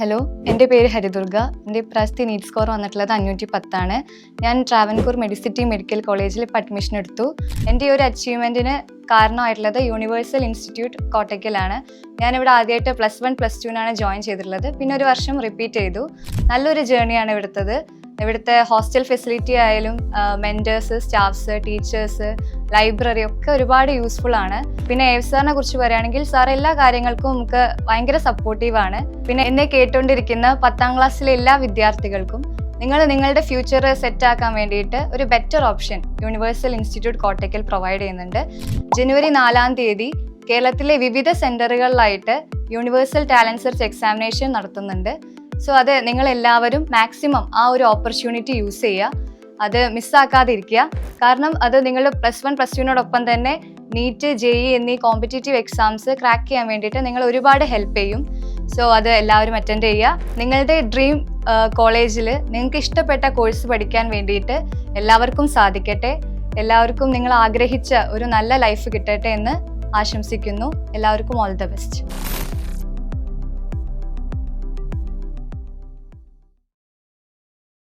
Hello എന്റെ പേര് ഹരിദുർഗ. എന്റെ പ്രാവശ്യത്തെ നീറ്റ് സ്കോർ വന്നിട്ടുള്ളത് അഞ്ഞൂറ്റി പത്താണ് ഞാൻ ട്രാവൻകൂർ മെഡിസിറ്റി മെഡിക്കൽ കോളേജിൽ ഇപ്പോൾ അഡ്മിഷൻ എടുത്തു. എന്റെ ഈ ഒരു അച്ചീവ്മെന്റിന് കാരണമായിട്ടുള്ളത് യൂണിവേഴ്സൽ ഇൻസ്റ്റിറ്റ്യൂട്ട് കോട്ടയ്ക്കലാണ്. ഞാനിവിടെ ആദ്യമായിട്ട് പ്ലസ് വൺ പ്ലസ് ടുവിനാണ് ജോയിൻ ചെയ്തിട്ടുള്ളത്. പിന്നെ ഒരു വർഷം റിപ്പീറ്റ് ചെയ്തു. നല്ലൊരു ജേണിയാണ് ഇവിടുത്തത് ഇവിടുത്തെ ഹോസ്റ്റൽ ഫെസിലിറ്റി ആയാലും മെന്റേഴ്സ് സ്റ്റാഫ്സ് ടീച്ചേഴ്സ് ലൈബ്രറി ഒക്കെ ഒരുപാട് യൂസ്ഫുൾ ആണ്. പിന്നെ എ സാറിനെ കുറിച്ച് പറയുകയാണെങ്കിൽ സാർ എല്ലാ കാര്യങ്ങൾക്കും നമുക്ക് ഭയങ്കര സപ്പോർട്ടീവ് സപ്പോർട്ടീവാണ് പിന്നെ എന്നെ കേട്ടുകൊണ്ടിരിക്കുന്ന പത്താം ക്ലാസ്സിലെ എല്ലാ വിദ്യാർത്ഥികൾക്കും നിങ്ങൾ നിങ്ങളുടെ ഫ്യൂച്ചർ സെറ്റ് ആക്കാൻ വേണ്ടിയിട്ട് ഒരു better option universal institute Kottakkal provide ചെയ്യുന്നുണ്ട്. ജനുവരി നാലാം തീയതി കേരളത്തിലെ വിവിധ സെന്ററുകളിലായിട്ട് യൂണിവേഴ്സൽ ടാലന്റ് സെർച്ച് എക്സാമിനേഷൻ നടത്തുന്നുണ്ട്. സോ അത് നിങ്ങൾ എല്ലാവരും മാക്സിമം ആ ഒരു ഓപ്പർച്യൂണിറ്റി യൂസ് ചെയ്യുക. അത് മിസ്സാക്കാതിരിക്കുക. കാരണം അത് നിങ്ങൾ പ്ലസ് വൺ പ്ലസ് ടുവിനോടൊപ്പം തന്നെ നീറ്റ് ജെ ഇ എന്നീ കോമ്പറ്റേറ്റീവ് എക്സാംസ് ക്രാക്ക് ചെയ്യാൻ വേണ്ടിയിട്ട് നിങ്ങൾ ഒരുപാട് ഹെൽപ്പ് ചെയ്യും. സോ അത് എല്ലാവരും അറ്റൻഡ് ചെയ്യുക. നിങ്ങളുടെ ഡ്രീം കോളേജിൽ നിങ്ങൾക്ക് ഇഷ്ടപ്പെട്ട കോഴ്സ് പഠിക്കാൻ വേണ്ടിയിട്ട് എല്ലാവർക്കും സാധിക്കട്ടെ. എല്ലാവർക്കും നിങ്ങൾ ആഗ്രഹിച്ച ഒരു നല്ല ലൈഫ് കിട്ടട്ടെ എന്ന് ആശംസിക്കുന്നു. എല്ലാവർക്കും ഓൾ ദ ബെസ്റ്റ്